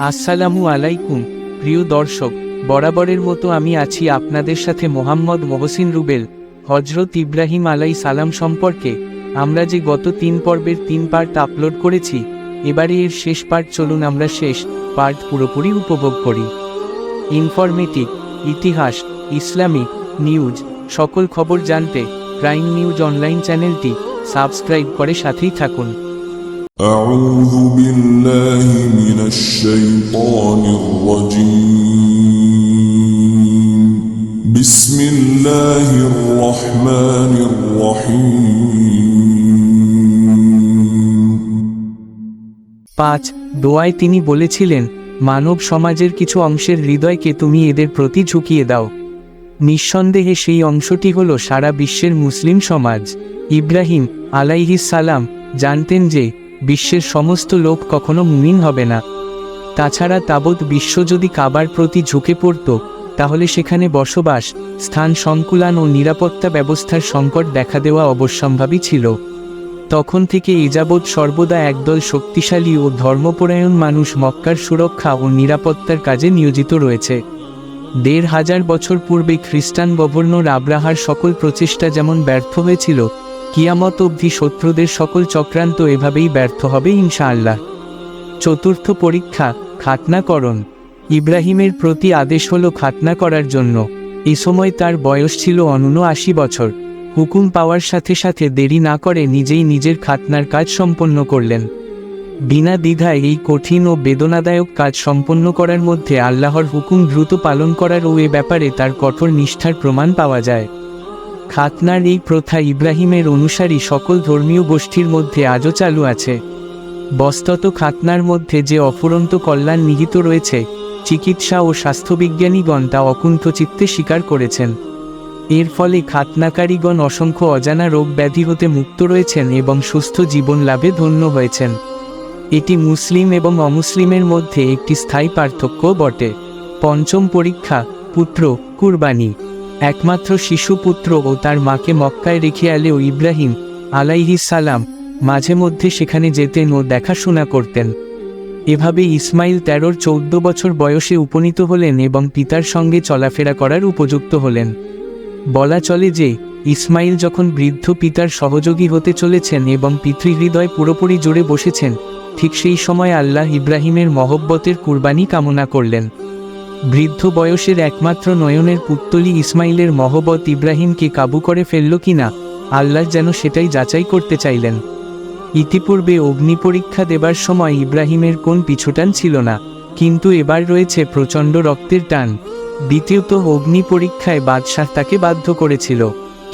আসসালামু আলাইকুম, প্রিয় দর্শক, বরাবরের মতো আমি আছি আপনাদের সাথে মোহাম্মদ মহসিন রুবেল হজরত ইব্রাহিম আলাই সালাম সম্পর্কে। আমরা যে গত তিন পর্বের তিন পার্ট আপলোড করেছি, এবারে এর শেষ পার্ট চলুন আমরা শেষ পার্ট পুরোপুরি উপভোগ করি। ইনফরমেটিভ, ইতিহাস, ইসলামিক, নিউজ, সকল খবর জানতে প্রাইম নিউজ অনলাইন চ্যানেলটি সাবস্ক্রাইব করে সাথেই থাকুন। أعوذ بالله من الشيطان الرجيم بسم الله الرحمن الرحيم পাঁচ দোয়ায় তিনি বলেছিলেন মানব সমাজের কিছু অংশের হৃদয়কে তুমি এদের প্রতি ঝুঁকিয়ে দাও নিঃসন্দেহে সেই অংশটি হল সারা বিশ্বের মুসলিম সমাজ ইব্রাহিম আলাইহিস সালাম জানতেন যে বিশ্বের সমস্ত লোক কখনো মুমিন হবে না। তাছাড়া তাবৎ বিশ্ব যদি কাবার প্রতি ঝুঁকে পড়ত, তাহলে সেখানে বসবাস, স্থান সংকুলান ও নিরাপত্তা ব্যবস্থার সংকট দেখা দেওয়া অবশ্যম্ভাবী ছিল। তখন থেকে এযাবৎ সর্বদা একদল শক্তিশালী ও ধর্মপরায়ণ মানুষ মক্কার সুরক্ষা ও নিরাপত্তার কাজে নিয়োজিত রয়েছে। দেড় হাজার বছর পূর্বে খ্রিস্টান গভর্নর আব্রাহার সকল প্রচেষ্টা যেমন ব্যর্থ হয়েছিল কিয়ামত অবধি শত্রুদের সকল চক্রান্ত এভাবেই ব্যর্থ হবে ইনশাআল্লাহ। চতুর্থ পরীক্ষা, খাতনাকরণ। ইব্রাহিমের প্রতি আদেশ হলো খাতনা করার জন্য। এ সময় তার বয়স ছিল অনূন আশি বছর। হুকুম পাওয়ার সাথে সাথে দেরি না করে নিজেই নিজের খাতনার কাজ সম্পন্ন করলেন। বিনা দ্বিধায় এই কঠিন ও বেদনাদায়ক কাজ সম্পন্ন করার মধ্যে আল্লাহর হুকুম দ্রুত পালন করার ও এ ব্যাপারে তার কঠোর নিষ্ঠার প্রমাণ পাওয়া যায়। খাতনার এই প্রথা ইব্রাহিমের অনুসারী সকল ধর্মীয় গোষ্ঠীর মধ্যে আজও চালু আছে। বস্তত খাতনার মধ্যে যে অফুরন্ত কল্যাণ নিহিত রয়েছে, চিকিৎসা ও স্বাস্থ্যবিজ্ঞানীগণ তা অকুণ্ঠ চিত্তে স্বীকার করেছেন। এর ফলে খাতনাকারীগণ অসংখ্য অজানা রোগ ব্যাধি হতে মুক্ত রয়েছেন এবং সুস্থ জীবন লাভে ধন্য হয়েছেন। এটি মুসলিম এবং অমুসলিমের মধ্যে একটি স্থায়ী পার্থক্য বটে। পঞ্চম পরীক্ষা, পুত্র, কুরবানি। একমাত্র শিশু পুত্র ও তার মাকে মক্কায় রেখে আলেও ইব্রাহিম আলাইহিস সালাম, মাঝে মধ্যে সেখানে যেতেন ও দেখাশোনা করতেন। এভাবে ইসমাইল তেরোর চৌদ্দ বছর বয়সে উপনীত হলেন এবং পিতার সঙ্গে চলাফেরা করার উপযুক্ত হলেন। বলা চলে যে, ইসমাইল যখন বৃদ্ধ পিতার সহযোগী হতে চলেছেন এবং পিতৃহৃদয় পুরোপুরি জুড়ে বসেছেন, ঠিক সেই সময় আল্লাহ ইব্রাহিমের মহব্বতের কুরবানি কামনা করলেন। বৃদ্ধ বয়সের একমাত্র নয়নের পুত্তলি ইসমাইলের মহব্বত ইব্রাহিমকে কাবু করে ফেলল কিনা আল্লাহ যেন সেটাই যাচাই করতে চাইলেন। ইতিপূর্বে অগ্নি পরীক্ষা দেবার সময় ইব্রাহিমের কোন পিছুটান ছিল না, কিন্তু এবার রয়েছে প্রচণ্ড রক্তের টান। দ্বিতীয়ত অগ্নি পরীক্ষায় বাদশাহ তাকে বাধ্য করেছিল,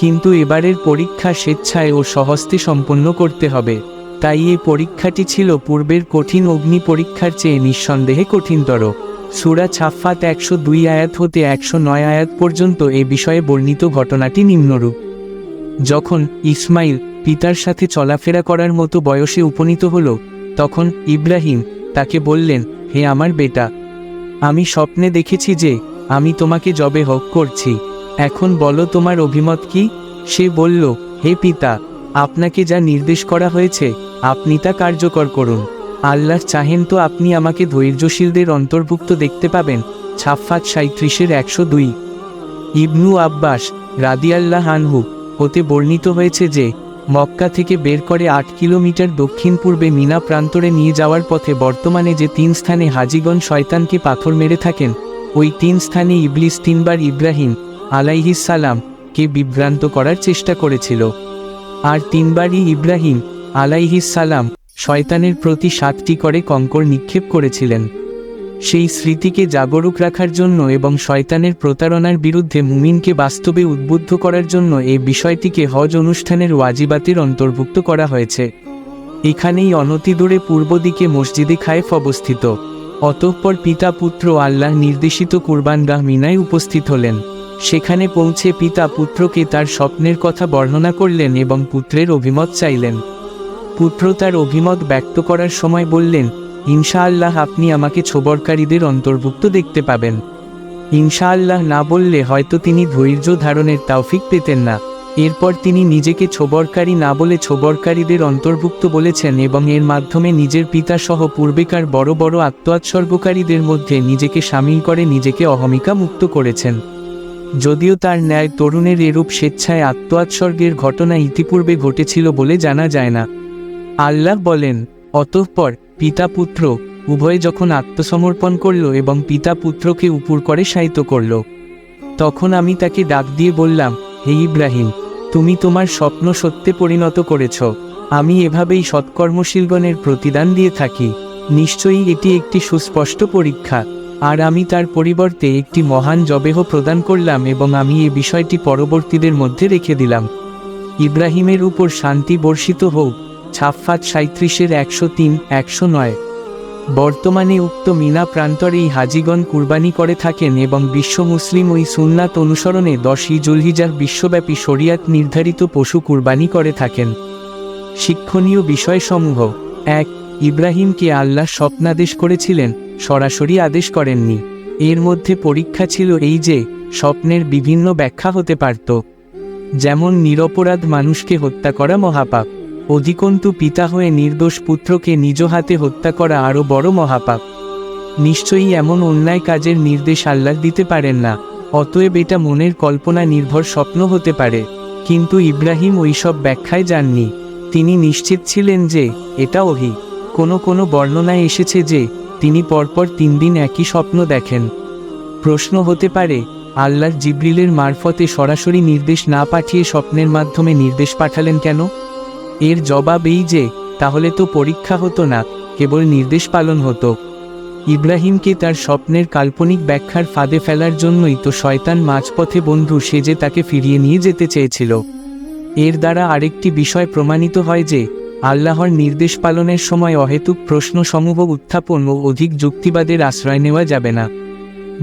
কিন্তু এবারের পরীক্ষা স্বেচ্ছায় ও সহস্তে সম্পন্ন করতে হবে। তাই এই পরীক্ষাটি ছিল পূর্বের কঠিন অগ্নি পরীক্ষার চেয়ে নিঃসন্দেহে কঠিনতর। সুরা ছাফাত একশো দুই আয়াত হতে একশো নয় আয়াত পর্যন্ত এ বিষয়ে বর্ণিত ঘটনাটি নিম্নরূপ। যখন ইসমাইল পিতার সাথে চলাফেরা করার মতো বয়সে উপনীত হল, তখন ইব্রাহিম তাকে বললেন, হে আমার বেটা, আমি স্বপ্নে দেখেছি যে আমি তোমাকে জবে হক করছি। এখন বলো তোমার অভিমত কি? সে বলল, হে পিতা, আপনাকে যা নির্দেশ করা হয়েছে, আপনি তা কার্যকর করুন। আল্লাহ চাহেন তো আপনি আমাকে ধৈর্যশীলদের অন্তর্ভুক্ত দেখতে পাবেন ছাফাত সাঁত্রিশের একশো দুই। ইবনু আব্বাস রাদিয়াল্লাহ আনহু হতে বর্ণিত হয়েছে যে, মক্কা থেকে বের করে আট কিলোমিটার দক্ষিণ পূর্বে মিনা প্রান্তরে নিয়ে যাওয়ার পথে বর্তমানে যে তিন স্থানে হাজিগণ শয়তানকে পাথর মেরে থাকেন, ওই তিন স্থানে ইবলিস তিনবার ইব্রাহিম সালাম কে বিভ্রান্ত করার চেষ্টা করেছিল। আর তিনবারই ইব্রাহিম সালাম শয়তানের প্রতি সাতটি করে কঙ্কর নিক্ষেপ করেছিলেন। সেই স্মৃতিকে জাগরুক রাখার জন্য এবং শয়তানের প্রতারণার বিরুদ্ধে মুমিনকে বাস্তবে উদ্বুদ্ধ করার জন্য এই বিষয়টিকে হজ অনুষ্ঠানের ওয়াজিবাতের অন্তর্ভুক্ত করা হয়েছে। এখানেই অনতিদূরে পূর্ব দিকে মসজিদে খায়েফ অবস্থিত। অতঃপর পিতা পুত্র আল্লাহ নির্দেশিত কুরবানগাহ মিনায় উপস্থিত হলেন। সেখানে পৌঁছে পিতা পুত্রকে তার স্বপ্নের কথা বর্ণনা করলেন এবং পুত্রের অভিমত চাইলেন। পুত্র তার অভিমত ব্যক্ত করার সময় বললেন, ইনশাআল্লাহ আপনি আমাকে ছোবরকারীদের অন্তর্ভুক্ত দেখতে পাবেন। ইনশাআল্লাহ না বললে হয়তো তিনি ধৈর্য ধারণের তাওফিক পেতেন না। এরপর তিনি নিজেকে ছোবরকারী না বলে ছোবরকারীদের অন্তর্ভুক্ত বলেছেন এবং এর মাধ্যমে নিজের পিতা সহ পূর্বেকার বড় বড় আত্মোৎসর্গকারীদের মধ্যে নিজেকে সামিল করে নিজেকে অহমিকা মুক্ত করেছেন। যদিও তার ন্যায় তরুণের এরূপ স্বেচ্ছায় আত্মোৎসর্গের ঘটনা ইতিপূর্বে ঘটেছিল বলে জানা যায় না। আল্লাহ বলেন, অতঃপর পিতা পুত্র উভয়ে যখন আত্মসমর্পণ করল এবং পিতা পুত্রকে উপুর করে শায়িত করল, তখন আমি তাকে ডাক দিয়ে বললাম, হে ইব্রাহিম, তুমি তোমার স্বপ্ন সত্যে পরিণত করেছ। আমি এভাবেই সৎকর্মশীলগণের প্রতিদান দিয়ে থাকি। নিশ্চয়ই এটি একটি সুস্পষ্ট পরীক্ষা। আর আমি তার পরিবর্তে একটি মহান জবেহ প্রদান করলাম এবং আমি এ বিষয়টি পরবর্তীদের মধ্যে রেখে দিলাম। ইব্রাহিমের উপর শান্তি বর্ষিত হোক। ছাপ্পাত সাঁত্রিশের একশো তিন, একশো নয়। বর্তমানে উক্ত মিনা প্রান্তরে এই হাজিগণ কুরবানি করে থাকেন এবং বিশ্ব মুসলিম ওই সুন্নাত অনুসরণে দশই জুলহিজার বিশ্বব্যাপী শরিয়াত নির্ধারিত পশু কুরবানি করে থাকেন। শিক্ষণীয় বিষয়সমূহ, এক, ইব্রাহিমকে আল্লাহ স্বপ্নাদেশ করেছিলেন, সরাসরি আদেশ করেননি। এর মধ্যে পরীক্ষা ছিল এই যে, স্বপ্নের বিভিন্ন ব্যাখ্যা হতে পারত। যেমন নিরপরাধ মানুষকে হত্যা করা মহাপাপ। অধিকন্তু পিতা হয়ে নির্দোষ পুত্রকে নিজ হাতে হত্যা করা আরও বড় মহাপাপ। নিশ্চয়ই এমন অন্যায় কাজের নির্দেশ আল্লাহ দিতে পারেন না, অতএব এটা মনের কল্পনা নির্ভর স্বপ্ন হতে পারে। কিন্তু ইব্রাহিম ওইসব ব্যাখ্যায় যাননি। তিনি নিশ্চিত ছিলেন যে, এটা ওহি। কোনো কোনো বর্ণনায় এসেছে যে, তিনি পরপর তিন দিন একই স্বপ্ন দেখেন। প্রশ্ন হতে পারে আল্লাহর জিব্রিলের মারফতে সরাসরি নির্দেশ না পাঠিয়ে স্বপ্নের মাধ্যমে নির্দেশ পাঠালেন কেন? এর জবাব এই যে, তাহলে তো পরীক্ষা হতো না, কেবল নির্দেশ পালন হতো। ইব্রাহিমকে তার স্বপ্নের কাল্পনিক ব্যাখ্যার ফাঁদে ফেলার জন্যই তো শয়তান মাঝপথে বন্ধু সেজে তাকে ফিরিয়ে নিয়ে যেতে চেয়েছিল। এর দ্বারা আরেকটি বিষয় প্রমাণিত হয় যে, আল্লাহর নির্দেশ পালনের সময় অহেতুক প্রশ্নসমূহ উত্থাপন ও অধিক যুক্তিবাদের আশ্রয় নেওয়া যাবে না।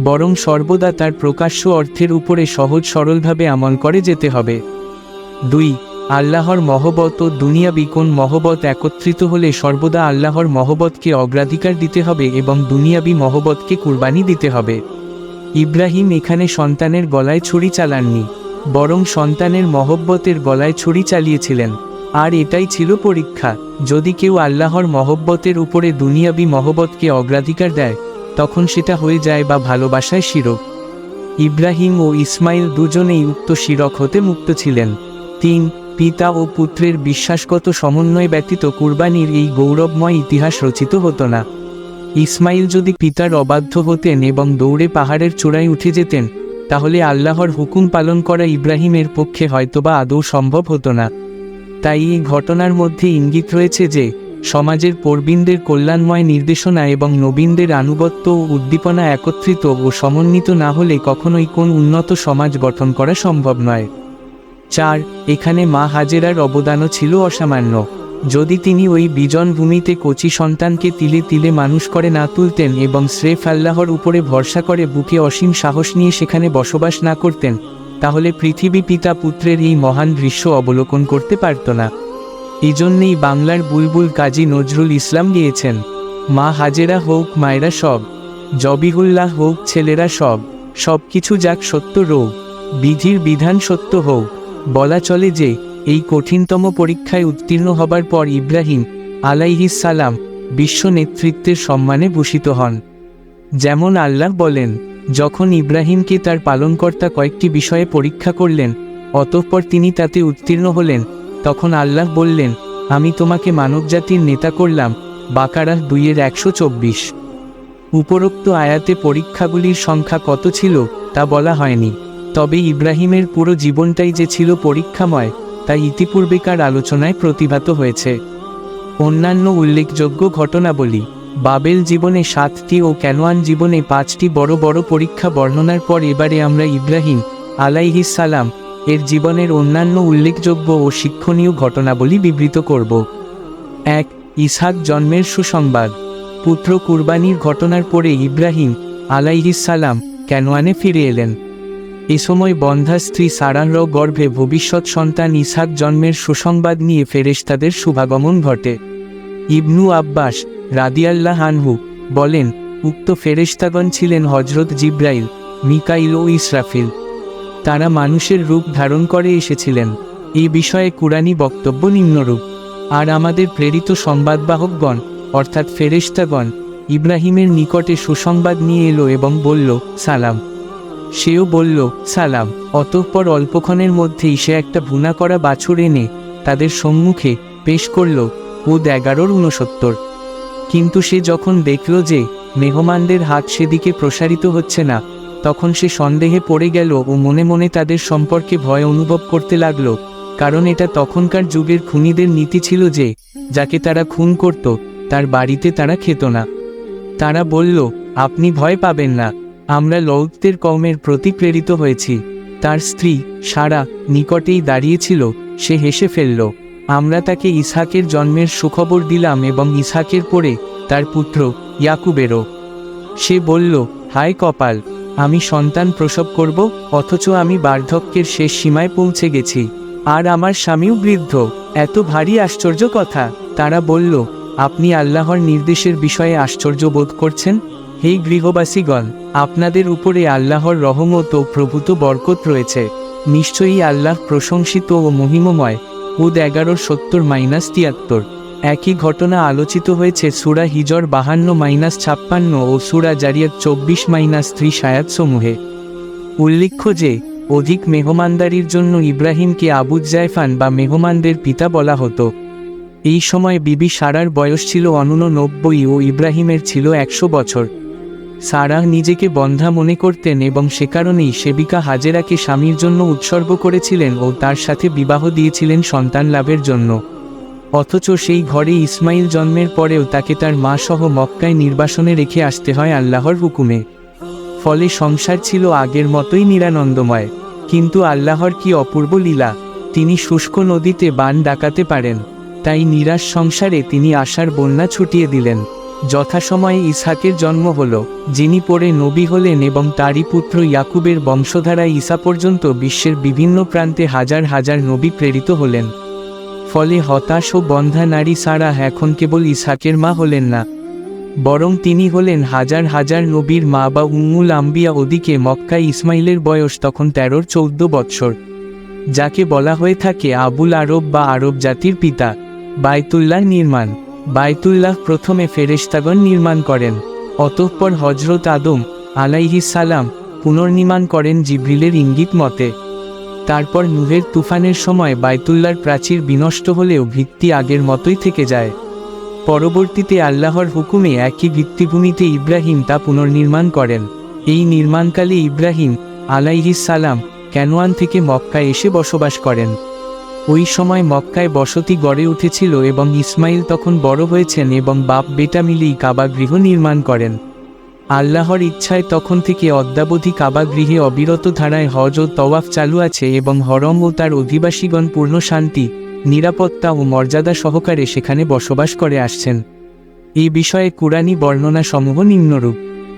বরং সর্বদা তার প্রকাশ্য অর্থের উপরে সহজ সরলভাবে আমল করে যেতে হবে। দুই আল্লাহর মহবত ও দুনিয়াবি কোন মহবত একত্রিত হলে সর্বদা আল্লাহর মহবতকে অগ্রাধিকার দিতে হবে এবং দুনিয়াবি মহবতকে কুরবানি দিতে হবে। ইব্রাহিম এখানে সন্তানের গলায় ছুরি চালাননি, বরং সন্তানের মহব্বতের গলায় ছুরি চালিয়েছিলেন। আর এটাই ছিল পরীক্ষা, যদি কেউ আল্লাহর মহব্বতের উপরে দুনিয়াবি মহব্বতকে অগ্রাধিকার দেয়, তখন সেটা হয়ে যায় বা ভালোবাসায় শিরক। ইব্রাহিম ও ইসমাইল দুজনেই উক্ত শিরক হতে মুক্ত ছিলেন। তিন পিতা ও পুত্রের বিশ্বাসগত সমন্বয় ব্যতীত কুরবানির এই গৌরবময় ইতিহাস রচিত হতো না। ইসমাইল যদি পিতার অবাধ্য হতেন এবং দৌড়ে পাহাড়ের চূড়ায় উঠে যেতেন, তাহলে আল্লাহর হুকুম পালন করা ইব্রাহিমের পক্ষে হয়তোবা আদৌ সম্ভব হতো না। তাই এই ঘটনার মধ্যে ইঙ্গিত রয়েছে যে, সমাজের পরবীনদের কল্যাণময় নির্দেশনা এবং নবীনদের আনুগত্য ও উদ্দীপনা একত্রিত ও সমন্বিত না হলে কখনোই কোন উন্নত সমাজ গঠন করা সম্ভব নয়। চার, এখানে মা হাজেরার অবদানও ছিল অসামান্য। যদি তিনি ওই বিজন ভূমিতে কচি সন্তানকে তিলে তিলে মানুষ করে না তুলতেন এবং শ্রেফ আল্লাহর উপরে ভরসা করে বুকে অসীম সাহস নিয়ে সেখানে বসবাস না করতেন, তাহলে পৃথিবী পিতা পুত্রের এই মহান দৃশ্য অবলোকন করতে পারত না। এজন্যেই বাংলার বুলবুল কাজী নজরুল ইসলাম গিয়েছেন। মা হাজেরা হোক, মায়েরা সব, জবিহুল্লাহ হোক, ছেলেরা সব সব কিছু যাক সত্য রোগ, বিধির বিধান সত্য হোক। বলা চলে যে, এই কঠিনতম পরীক্ষায় উত্তীর্ণ হবার পর ইব্রাহিম, আলাইহিস সালাম, বিশ্ব নেতৃত্বের সম্মানে ভূষিত হন। যেমন আল্লাহ বলেন, যখন ইব্রাহিমকে তার পালনকর্তা কয়েকটি বিষয়ে পরীক্ষা করলেন, অতঃপর তিনি তাতে উত্তীর্ণ হলেন। তখন আল্লাহ বললেন, আমি তোমাকে মানবজাতির নেতা করলাম, বাকারাহ দুইয়ের একশো চব্বিশ। উপরোক্ত আয়াতে পরীক্ষাগুলির সংখ্যা কত ছিল, তা বলা হয়নি। তবে ইব্রাহিমের পুরো জীবনটাই যে ছিল পরীক্ষাময়, তা ইতিপূর্বেকার আলোচনায় প্রতিভাত হয়েছে। অন্যান্য উল্লেখযোগ্য ঘটনাবলী, বাবেল জীবনে সাতটি ও ক্যানোয়ান জীবনে পাঁচটি বড় বড় পরীক্ষা বর্ণনার পর এবারে আমরা ইব্রাহিম সালাম, এর জীবনের অন্যান্য উল্লেখযোগ্য ও শিক্ষণীয় ঘটনাবলী বিবৃত করব। এক, ইসহাক জন্মের সুসংবাদ। পুত্র কুরবানির ঘটনার পরে ইব্রাহিম সালাম ক্যানোয়ানে ফিরে এলেন। এ সময় বন্ধা স্ত্রী সারানর গর্ভে ভবিষ্যৎ সন্তান ইসহাক জন্মের সুসংবাদ নিয়ে ফেরেশতাদের শুভাগমন ঘটে। ইবনু আব্বাস রাদিয়াল্লাহ আনহু বলেন, উক্ত ফেরেশতাগণ ছিলেন হজরত জিব্রাইল, মিকাইল ও ইসরাফিল। তারা মানুষের রূপ ধারণ করে এসেছিলেন। এই বিষয়ে কুরআনী বক্তব্য নিম্নরূপ। আর আমাদের প্রেরিত সংবাদবাহকগণ, অর্থাৎ ফেরেশতাগণ, ইব্রাহিমের নিকটে সুসংবাদ নিয়ে এলো এবং বলল, সালাম। সেও বলল, সালাম। অতঃপর অল্পক্ষণের মধ্যেই সে একটা ভুনা করা বাছুর এনে তাদের সম্মুখে পেশ করল, উদ এগারোর ঊনসত্তর। কিন্তু সে যখন দেখল যে মেহমানদের হাত সেদিকে প্রসারিত হচ্ছে না, তখন সে সন্দেহে পড়ে গেল ও মনে মনে তাদের সম্পর্কে ভয় অনুভব করতে লাগল, কারণ এটা তখনকার যুগের খুনিদের নীতি ছিল যে, যাকে তারা খুন করত, তার বাড়িতে তারা খেত না। তারা বলল, আপনি ভয় পাবেন না। আমরা লৌতদের কওমের প্রতি প্রেরিত হয়েছি। তার স্ত্রী সারা নিকটেই দাঁড়িয়েছিল, সে হেসে ফেলল, আমরা তাকে ইসহাকের জন্মের সুখবর দিলাম এবং ইসহাকের পরে তার পুত্র ইয়াকুবেরও। সে বলল, হায় কপাল, আমি সন্তান প্রসব করব, অথচ আমি বার্ধক্যের শেষ সীমায় পৌঁছে গেছি। আর আমার স্বামীও বৃদ্ধ, এত ভারী আশ্চর্য কথা। তারা বলল, আপনি আল্লাহর নির্দেশের বিষয়ে আশ্চর্য বোধ করছেন? হে গৃহবাসীগণ, আপনাদের উপরে আল্লাহর রহমত ও প্রভূত বরকত রয়েছে। নিশ্চয়ই আল্লাহ প্রশংসিত ও মহিমময়। উদ এগারো সত্তর মাইনাস তিয়াত্তর। একই ঘটনা আলোচিত হয়েছে সুরা হিজর বাহান্ন মাইনাস ছাপ্পান্ন ও সুরা জারিয়াত চব্বিশ মাইনাস ত্রিশ আয়াত সমূহে উল্লেখ্য যে, অধিক মেহমানদারির জন্য ইব্রাহিমকে আবুজ জায়ফান বা মেহমানদের পিতা বলা হতো। এই সময় বিবি সারার বয়স ছিল অনূনব্বই ও ইব্রাহিমের ছিল একশো বছর। সারাহ নিজেকে বন্ধা মনে করতেন এবং সে কারণেই সেবিকা হাজেরাকে স্বামীর জন্য উৎসর্গ করেছিলেন ও তার সাথে বিবাহ দিয়েছিলেন সন্তান লাভের জন্য। অথচ সেই ঘরে ইসমাইল জন্মের পরেও তাকে তার মা সহ মক্কায় নির্বাসনে রেখে আসতে হয় আল্লাহর হুকুমে। ফলে সংসার ছিল আগের মতোই নিরানন্দময়। কিন্তু আল্লাহর কি অপূর্ব লীলা, তিনি শুষ্ক নদীতে বান ডাকাতে পারেন, তাই নিরাশ সংসারে তিনি আশার বন্যা ছুটিয়ে দিলেন। যথাসময়ে ইসহাকের জন্ম হল, যিনি পরে নবী হলেন এবং তারই পুত্র ইয়াকুবের বংশধারা ঈসা পর্যন্ত বিশ্বের বিভিন্ন প্রান্তে হাজার হাজার নবী প্রেরিত হলেন। ফলে হতাশ ও বন্ধা নারী সারা এখন কেবল ইসহাকের মা হলেন না, বরং তিনি হলেন হাজার হাজার নবীর মা বা উম্মুল আম্বিয়া ওদিকে মক্কা ইসমাইলের বয়স তখন তেরোর চৌদ্দ বৎসর, যাকে বলা হয়ে থাকে আবুল আরব বা আরব জাতির পিতা বায়তুল্লাহ নির্মাণ। বায়তুল্লাহ প্রথমে ফেরেশতাগণ নির্মাণ করেন, অতঃপর হজরত আদম আলাইহিস সালাম পুনর্নির্মাণ করেন জিব্রিলের ইঙ্গিত মতে। তারপর নুহের তুফানের সময় বায়তুল্লার প্রাচীর বিনষ্ট হলেও ভিত্তি আগের মতোই থেকে যায়। পরবর্তীতে আল্লাহর হুকুমে একই ভিত্তিভূমিতে ইব্রাহিম তা পুনর্নির্মাণ করেন। এই নির্মাণকালে ইব্রাহিম আলাইহিস সালাম ক্যানোয়ান থেকে মক্কায় এসে বসবাস করেন। ওই সময় মক্কায় বসতি গড়ে উঠেছিল এবং ইসমাইল তখন বড় হয়েছেন এবং বাপ বেটা মিলেই কাবা গৃহ নির্মাণ করেন। আল্লাহর ইচ্ছায় তখন থেকে অদ্যাবধি কাবা গৃহে অবিরত ধারায় হজ ও তওয়াফ চালু আছে এবং হরম ও তার অধিবাসীগণ পূর্ণ শান্তি, নিরাপত্তা ও মর্যাদা সহকারে সেখানে বসবাস করে আসছেন। এই বিষয়ে কুরআনী বর্ণনা সমূহ নিম্নরূপ।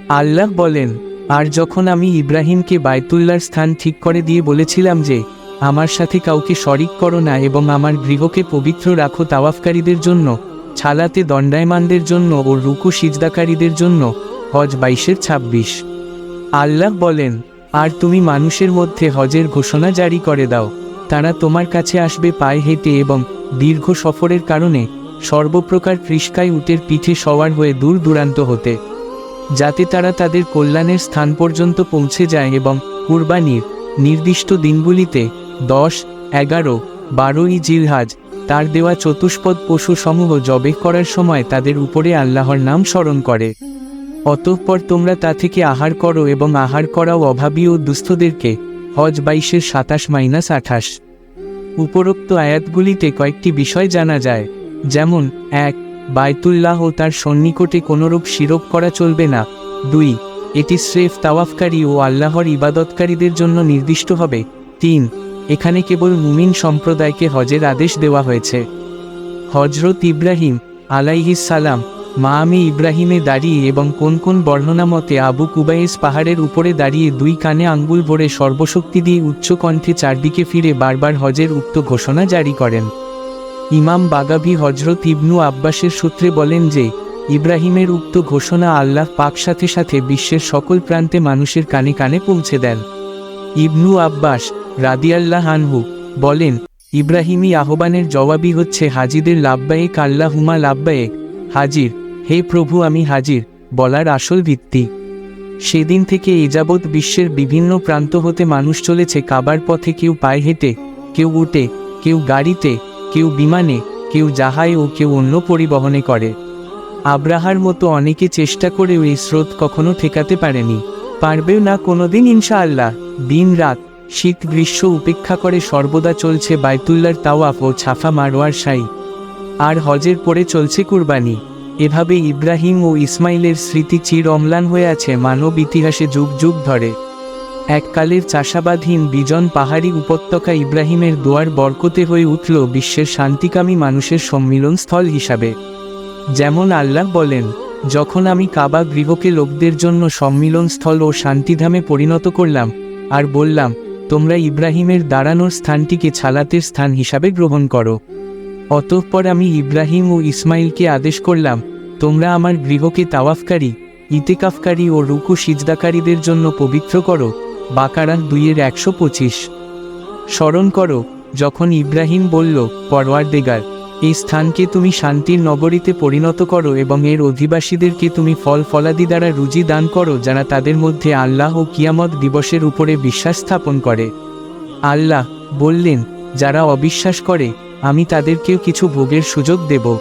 আল্লাহ বলেন, আর যখন আমি ইব্রাহিমকে বায়তুল্লার স্থান ঠিক করে দিয়ে বলেছিলাম যে আমার সাথে কাউকে শরিক করো না এবং আমার গৃহকে পবিত্র রাখো তাওয়াফকারীদের জন্য, ছালাতে দণ্ডায়মানদের জন্য ও রুকু সিজদাকারীদের জন্য, হজ বাইশের ছাব্বিশ। আল্লাহ বলেন, আর তুমি মানুষের মধ্যে হজের ঘোষণা জারি করে দাও। তারা তোমার কাছে আসবে পায়ে হেঁটে এবং দীর্ঘ সফরের কারণে সর্বপ্রকার কৃষ্কায় উটের পিঠে সওয়ার হয়ে দূর দূরান্ত হতে, যাতে তারা তাদের কল্যাণের স্থান পর্যন্ত পৌঁছে যায় এবং কুরবানির নির্দিষ্ট দিনগুলিতে দশ, এগারো, বারোই জিলহাজ, তার দেওয়া চতুষ্পদ পশু সমূহ জবে করার সময় তাদের উপরে আল্লাহর নাম স্মরণ করে। অতঃপর তোমরা তা থেকে আহার করো এবং আহার করাও অভাবী ও দুস্থদেরকে, হজ বাইশের সাতাশ মাইনাস আঠাশ। উপরোক্ত আয়াতগুলিতে কয়েকটি বিষয় জানা যায়, যেমন, এক বায়তুল্লাহ ও তার সন্নিকটে কোনোরূপ শিরোপ করা চলবে না। দুই, এটি স্রেফ তাওয়াফকারী ও আল্লাহর ইবাদতকারীদের জন্য নির্দিষ্ট হবে। তিন এখানে কেবল মুমিন সম্প্রদায়কে হজের আদেশ দেওয়া হয়েছে। হজরত ইব্রাহিম সালাম, মা আমি ইব্রাহিমে দাঁড়িয়ে এবং কোন কোন বর্ণনা মতে আবু কুবাইস পাহাড়ের উপরে দাঁড়িয়ে দুই কানে আঙ্গুল ভরে সর্বশক্তি দিয়ে উচ্চ কণ্ঠে চারদিকে ফিরে বারবার হজের উক্ত ঘোষণা জারি করেন। ইমাম বাগাভি হজরত ইবনু আব্বাসের সূত্রে বলেন যে, ইব্রাহিমের উক্ত ঘোষণা আল্লাহ পাক সাথে সাথে বিশ্বের সকল প্রান্তে মানুষের কানে কানে পৌঁছে দেন। ইবনু আব্বাস রাদিয়াল্লাহ আনহু বলেন, ইব্রাহিমী আহ্বানের জবাবই হচ্ছে হাজিদের লাভবায়েক আল্লাহুমা লাভবায়েক হাজির, হে প্রভু আমি হাজির, বলার আসল ভিত্তি। সেদিন থেকে এযাবৎ বিশ্বের বিভিন্ন প্রান্ত হতে মানুষ চলেছে কাবার পথে কেউ পায়ে হেঁটে, কেউ উঠে, কেউ গাড়িতে, কেউ বিমানে, কেউ জাহায় ও কেউ অন্য পরিবহনে করে। আব্রাহার মতো অনেকে চেষ্টা করেও এই স্রোত কখনো ঠেকাতে পারেনি। পারবেও না কোনোদিন ইনশাআল্লাহ, দিন রাত শীত গ্রীষ্ম উপেক্ষা করে সর্বদা চলছে বাইতুল্লার তাওয়াফ ও ছাফা মারোয়ার সাই আর হজের পরে চলছে কুরবানি। এভাবে ইব্রাহিম ও ইসমাইলের স্মৃতি চির অম্লান হয়ে আছে মানব ইতিহাসে যুগ যুগ ধরে। এককালের চাষাবাদহীন বিজন পাহাড়ি উপত্যকা ইব্রাহিমের দোয়ার বরকতে হয়ে উঠল বিশ্বের শান্তিকামী মানুষের সম্মিলন স্থল হিসাবে। যেমন আল্লাহ বলেন, যখন আমি কাবা গৃহকে লোকদের জন্য সম্মিলন স্থল ও শান্তিধামে পরিণত করলাম, আর বললাম তোমরা ইব্রাহিমের দাঁড়ানোর স্থানটিকে ছালাতের স্থান হিসাবে গ্রহণ করো। অতঃপর আমি ইব্রাহিম ও ইসমাইলকে আদেশ করলাম, তোমরা আমার গৃহকে তাওয়াফকারী, ইতেকাফকারী ও রুকু সিজদাকারীদের জন্য পবিত্র করো, বাকারা দুইয়ের একশো পঁচিশ। স্মরণ করো, যখন ইব্রাহিম বলল, পরওয়ারদেগার এই স্থানকে তুমি শান্তির নগরীতে পরিণত করো এবং এর অধিবাসীদেরকে তুমি ফল ফলাদি দ্বারা রুজি দান করো যারা তাদের মধ্যে আল্লাহ ও কিয়ামত দিবসের উপরে বিশ্বাস স্থাপন করে। আল্লাহ বললেন, যারা অবিশ্বাস করে, আমি তাদেরকেও কিছু ভোগের সুযোগ দেব।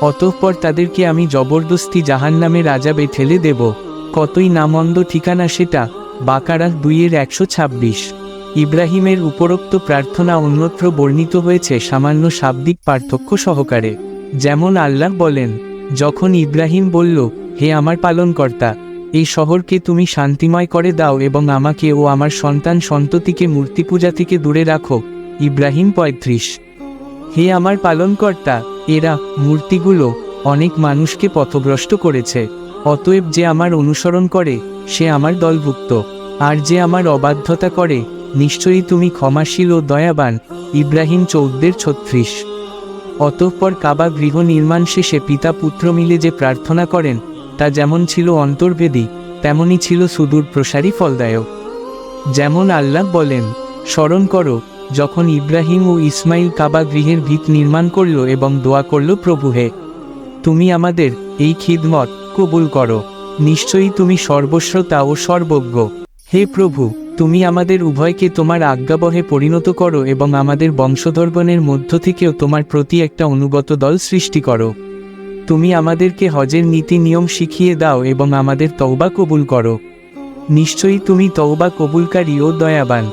অতঃপর তাদেরকে আমি জবরদস্তি জাহান্নামের আজাবে ঠেলে দেব। কতই নামন্দ ঠিকানা সেটা বাকারা দুইয়ের একশো ছাব্বিশ। ইব্রাহিমের উপরোক্ত প্রার্থনা অন্যত্র বর্ণিত হয়েছে সামান্য শাব্দিক পার্থক্য সহকারে। যেমন আল্লাহ বলেন, যখন ইব্রাহিম বলল, হে আমার পালনকর্তা, এই শহরকে তুমি শান্তিময় করে দাও এবং আমাকে ও আমার সন্তান সন্ততিকে মূর্তি পূজা থেকে দূরে রাখো, ইব্রাহিম পঁয়ত্রিশ। হে আমার পালনকর্তা, এরা মূর্তিগুলো অনেক মানুষকে পথভ্রষ্ট করেছে, অতএব যে আমার অনুসরণ করে, সে আমার দলভুক্ত, আর যে আমার অবাধ্যতা করে নিশ্চয়ই তুমি ক্ষমাশীল ও দয়াবান, ইব্রাহিম চৌদ্দের ছত্রিশ। অতঃপর কাবা গৃহ নির্মাণ শেষে পিতা পুত্র মিলে যে প্রার্থনা করেন, তা যেমন ছিল অন্তর্ভেদী তেমনি ছিল সুদূর প্রসারী ফলদায়ক। যেমন আল্লাহ বলেন, স্মরণ করো, যখন ইব্রাহিম ও ইসমাইল কাবা গৃহের ভিত নির্মাণ করল এবং দোয়া করল, প্রভু হে, তুমি আমাদের এই খিদমত কবুল করো। নিশ্চয়ই তুমি সর্বশ্রোতা ও সর্বজ্ঞ। হে প্রভু তুমি আমাদের উভয়কে তোমার আজ্ঞাবহে পরিণত করো এবং আমাদের বংশধর্বণের মধ্য থেকেও তোমার প্রতি একটা অনুগত দল সৃষ্টি করো। তুমি আমাদেরকে হজের নীতি নিয়ম শিখিয়ে দাও এবং আমাদের তওবা কবুল করো। নিশ্চয়ই তুমি তওবা কবুলকারী ও দয়াবান।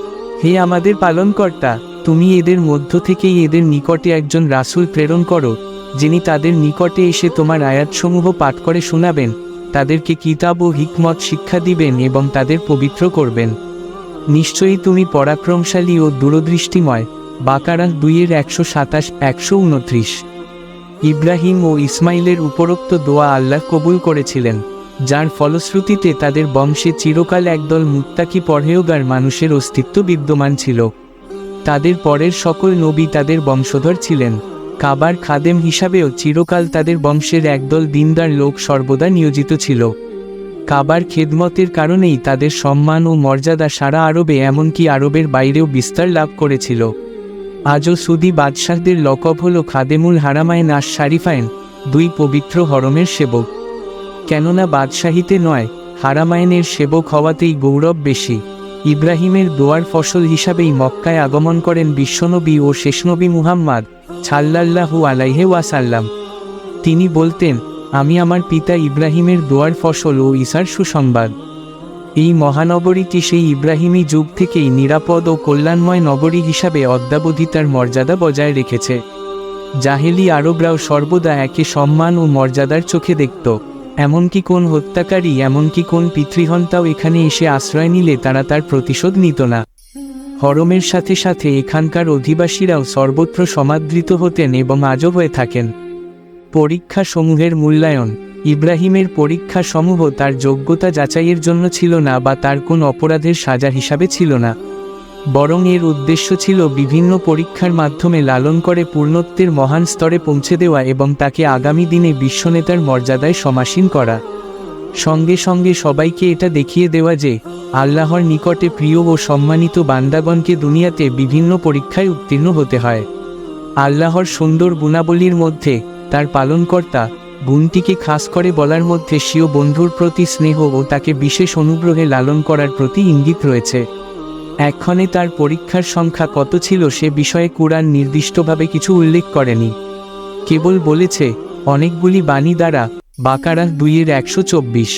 হে আমাদের পালনকর্তা, তুমি এদের মধ্য থেকেই এদের নিকটে একজন রাসুল প্রেরণ করো, যিনি তাদের নিকটে এসে তোমার আয়াতসমূহ পাঠ করে শোনাবেন, তাদেরকে কিতাব ও হিকমত শিক্ষা দিবেন এবং তাদের পবিত্র করবেন। নিশ্চয়ই তুমি পরাক্রমশালী ও দূরদৃষ্টিময়। বাকারা দুইয়ের একশো সাতাশ, একশো উনত্রিশ। ইব্রাহিম ও ইসমাইলের উপরোক্ত দোয়া আল্লাহ কবুল করেছিলেন, যার ফলশ্রুতিতে তাদের বংশে চিরকাল একদল মুত্তাকি পরহেয়গার মানুষের অস্তিত্ব বিদ্যমান ছিল। তাদের পরের সকল নবী তাদের বংশধর ছিলেন। কাবার খাদেম হিসাবেও চিরকাল তাদের বংশের একদল দিনদার লোক সর্বদা নিয়োজিত ছিল। কাবার খেদমতের কারণেই তাদের সম্মান ও মর্যাদা সারা আরবে এমনকি আরবের বাইরেও বিস্তার লাভ করেছিল। আজও সুদি বাদশাহদের লকব হল খাদেমুল হারামায়ন আর শারিফায়ন দুই পবিত্র হরমের সেবক। কেননা বাদশাহিতে নয় হারামায়নের সেবক হওয়াতেই গৌরব বেশি। ইব্রাহিমের দোয়ার ফসল হিসাবেই মক্কায় আগমন করেন বিশ্বনবী ও শেষনবী মুহাম্মদ ছাল্লাল্লাহু আলাইহে ওয়াসাল্লাম। তিনি বলতেন আমি আমার পিতা ইব্রাহিমের দোয়ার ফসল ও ইসার সুসংবাদ। এই মহানগরীটি সেই ইব্রাহিমী যুগ থেকেই নিরাপদ ও কল্যাণময় নগরী হিসাবে অদ্যাবধি তার মর্যাদা বজায় রেখেছে। জাহেলি আরবরাও সর্বদা একে সম্মান ও মর্যাদার চোখে দেখত। এমনকি কোন হত্যাকারী, এমনকি কোন পিতৃহন্তাও এখানে এসে আশ্রয় নিলে তারা তার প্রতিশোধ নিত না। হরমের সাথে সাথে এখানকার অধিবাসীরাও সর্বত্র সমাদৃত হতেন এবং আজও হয়ে থাকেন। পরীক্ষা সমূহের মূল্যায়ন। ইব্রাহিমের পরীক্ষা সমূহ তার যোগ্যতা যাচাইয়ের জন্য ছিল না বা তার কোন অপরাধের সাজা হিসাবে ছিল না। বরং এর উদ্দেশ্য ছিল বিভিন্ন পরীক্ষার মাধ্যমে লালন করে পূর্ণত্বের মহান স্তরে পৌঁছে দেওয়া এবং তাকে আগামী দিনে বিশ্বনেতার মর্যাদায় সমাসীন করা। সঙ্গে সঙ্গে সবাইকে এটা দেখিয়ে দেওয়া যে, আল্লাহর নিকটে প্রিয় ও সম্মানিত বান্দাগণকে দুনিয়াতে বিভিন্ন পরীক্ষায় উত্তীর্ণ হতে হয়। আল্লাহর সুন্দর গুণাবলীর মধ্যে তার পালনকর্তা গুণটিকে খাস করে বলার মধ্যে স্বীয় বন্ধুর প্রতি স্নেহ ও তাকে বিশেষ অনুগ্রহে লালন করার প্রতি ইঙ্গিত রয়েছে। এক্ষণে তার পরীক্ষার সংখ্যা কত ছিল সে বিষয়ে কুরআন নির্দিষ্টভাবে কিছু উল্লেখ করেনি। কেবল বলেছে, অনেকগুলি বাণী দ্বারা বাকারা দুইয়ের একশো চব্বিশ।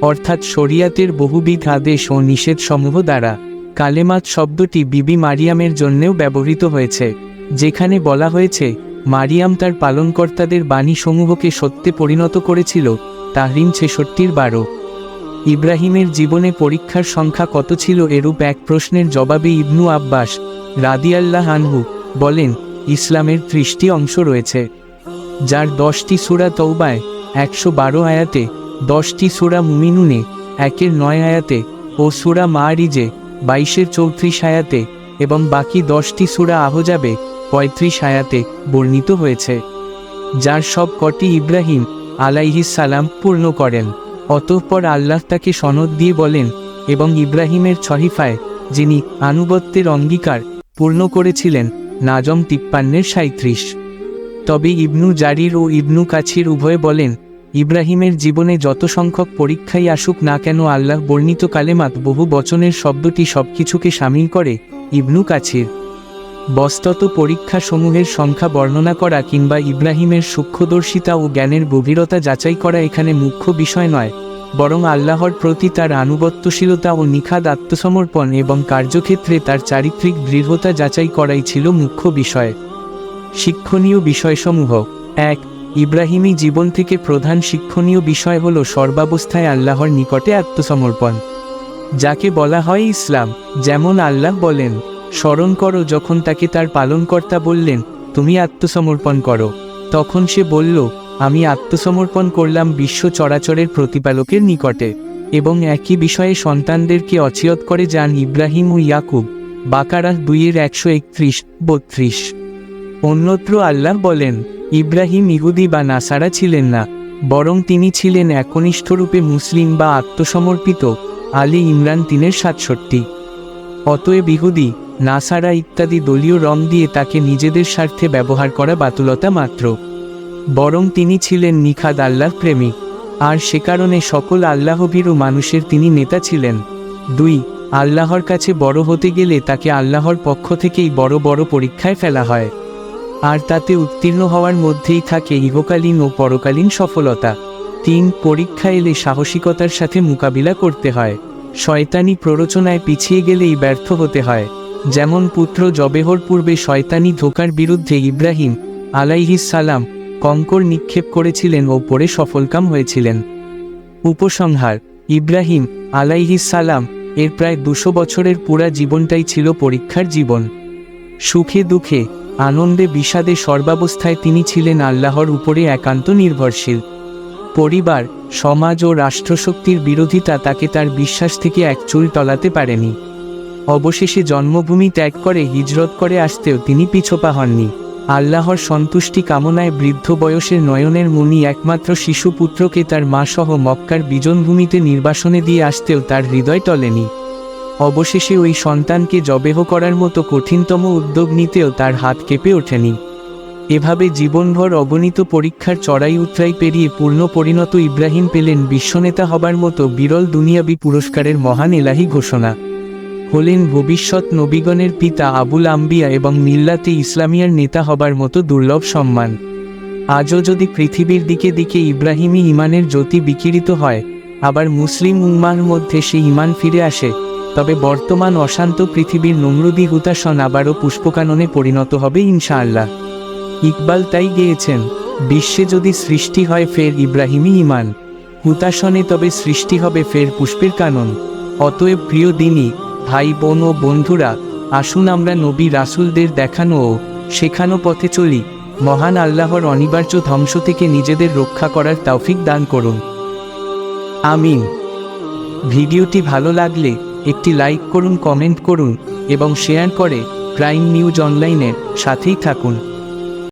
অর্থাৎ শরিয়াতের বহুবিধ আদেশ ও নিষেধ সমূহ দ্বারা কালেমাত শব্দটি বিবি মারিয়ামের জন্যেও ব্যবহৃত হয়েছে, যেখানে বলা হয়েছে মারিয়াম তার পালনকর্তাদের বাণী সমূহকে সত্যে পরিণত করেছিল, তাহরিম ছেষট্টির বারো। ইব্রাহিমের জীবনে পরীক্ষার সংখ্যা কত ছিল এরূপ এক প্রশ্নের জবাবে ইবনু আব্বাস রাদিয়াল্লাহ আনহু বলেন, ইসলামের ত্রিশটি অংশ রয়েছে। যার দশটি সুরা তৌবায় একশো বারো আয়াতে, দশটি সুরা মুমিনুনে, একের নয় আয়াতে ও সুরা মারিজে বাইশের চৌত্রিশ আয়াতে এবং বাকি দশটি সুরা আহজাবে পঁয়ত্রিশ আয়াতে বর্ণিত হয়েছে, যার সব কটি ইব্রাহিম আলাইহিস সালাম পূর্ণ করেন। অতঃপর আল্লাহ তাকে সনদ দিয়ে বলেন, এবং ইব্রাহিমের ছহিফায়, যিনি আনুগত্যের অঙ্গীকার পূর্ণ করেছিলেন, নাজম তিপ্পান্নের সাঁত্রিশ তবে ইবনু জারির ও ইবনু কাছির উভয়ে বলেন, ইব্রাহিমের জীবনে যত সংখ্যক পরীক্ষাই আসুক না কেন আল্লাহ বর্ণিত কালেমাত বহু বচনের শব্দটি সবকিছুকে সামিল করে, ইবনু কাছির। বস্তত পরীক্ষাসমূহের সংখ্যা বর্ণনা করা কিংবা ইব্রাহিমের সূক্ষ্মদর্শিতা ও জ্ঞানের গভীরতা যাচাই করা এখানে মুখ্য বিষয় নয়, বরং আল্লাহর প্রতি তার আনুগত্যশীলতা ও নিখাদ আত্মসমর্পণ এবং কার্যক্ষেত্রে তার চারিত্রিক দৃঢ়তা যাচাই করাই ছিল মুখ্য বিষয়। শিক্ষণীয় বিষয়সমূহ, এক ইব্রাহিমী জীবন থেকে প্রধান শিক্ষণীয় বিষয় হল সর্বাবস্থায় আল্লাহর নিকটে আত্মসমর্পণ, যাকে বলা হয় ইসলাম, যেমন আল্লাহ বলেন স্মরণ করো যখন তাকে তার পালনকর্তা বললেন, তুমি আত্মসমর্পণ করো। তখন সে বলল, আমি আত্মসমর্পণ করলাম বিশ্ব চরাচরের প্রতিপালকের নিকটে এবং একই বিষয়ে সন্তানদেরকে অচিয়ত করে যান ইব্রাহিম ও ইয়াকুব। বাকারা দুইয়ের একশো একত্রিশ, বত্রিশ। অন্যত্র আল্লাহ বলেন, ইব্রাহিম ইহুদি বা নাসারা ছিলেন না, বরং তিনি ছিলেন একনিষ্ঠরূপে মুসলিম বা আত্মসমর্পিত। আলী ইমরান তিনের সাতষট্টি। অতএব ইহুদি নাসারা ইত্যাদি দলীয় রং দিয়ে তাকে নিজেদের স্বার্থে ব্যবহার করা বাতুলতা মাত্র। বরং তিনি ছিলেন নিখাদ আল্লাহ প্রেমিক। আর সে কারণে সকল আল্লাহভীরু মানুষের তিনি নেতা ছিলেন। দুই, আল্লাহর কাছে বড় হতে গেলে তাকে আল্লাহর পক্ষ থেকেই বড় বড় পরীক্ষায় ফেলা হয়। আর তাতে উত্তীর্ণ হওয়ার মধ্যেই থাকে ইহকালীন ও পরকালীন সফলতা। তিন, পরীক্ষা এলে সাহসিকতার সাথে মোকাবিলা করতে হয়। শয়তানি প্ররোচনায় পিছিয়ে গেলেই ব্যর্থ হতে হয়। যেমন পুত্র জবেহর পূর্বে শয়তানি ধোকার বিরুদ্ধে ইব্রাহিম সালাম কঙ্কর নিক্ষেপ করেছিলেন ও পরে সফলকাম হয়েছিলেন। উপসংহার, ইব্রাহিম সালাম এর প্রায় দুশো বছরের পুরা জীবনটাই ছিল পরীক্ষার জীবন। সুখে দুঃখে, আনন্দে বিষাদে সর্বাবস্থায় তিনি ছিলেন আল্লাহর উপরে একান্ত নির্ভরশীল। পরিবার, সমাজ ও রাষ্ট্রশক্তির বিরোধিতা তাকে তার বিশ্বাস থেকে এক চুল টলাতে পারেনি। অবশেষে জন্মভূমি ত্যাগ করে হিজরত করে আসতেও তিনি পিছোপা হননি। আল্লাহর সন্তুষ্টি কামনায় বৃদ্ধ বয়সের নয়নের মুনি একমাত্র শিশু পুত্রকে তার মা সহ মক্কার বিজনভূমিতে নির্বাসনে দিয়ে আসতেও তার হৃদয় টলেনি। অবশেষে ওই সন্তানকে জবেহ করার মতো কঠিনতম উদ্যোগ নিতেও তার হাত কেঁপে ওঠেনি। এভাবে জীবনভর অগণিত পরীক্ষার চড়াই উতরাই পেরিয়ে পূর্ণ পরিণত ইব্রাহিম পেলেন বিশ্বনেতা হবার মতো বিরল দুনিয়াবি পুরস্কারের মহান এলাহি ঘোষণা। হলেন ভবিষ্যৎ নবীগণের পিতা আবুল আম্বিয়া এবং মিল্লাতে ইসলামিয়ার নেতা হবার মতো দুর্লভ সম্মান। আজও যদি পৃথিবীর দিকে দিকে ইব্রাহিমী ইমানের জ্যোতি বিকিরিত হয়, আবার মুসলিম উম্মার মধ্যে সে ইমান ফিরে আসে, তবে বর্তমান অশান্ত পৃথিবীর নমরুদি হুতাসন আবারও পুষ্পকাননে পরিণত হবে ইনশাআল্লাহ। ইকবাল তাই গেয়েছেন, বিশ্বে যদি সৃষ্টি হয় ফের ইব্রাহিমী ইমান হুতাসনে তবে সৃষ্টি হবে ফের পুষ্পের কানন। অতএব প্রিয় দিনই ভাই বোন ও বন্ধুরা, আসুন আমরা নবী রাসুলদের দেখানো ও শেখানো পথে চলি। মহান আল্লাহর অনিবার্য ধ্বংস থেকে নিজেদের রক্ষা করার তৌফিক দান করুন। আমিন। ভিডিওটি ভালো লাগলে একটি লাইক করুন, কমেন্ট করুন এবং শেয়ার করে প্রাইম নিউজ অনলাইনের সাথেই থাকুন।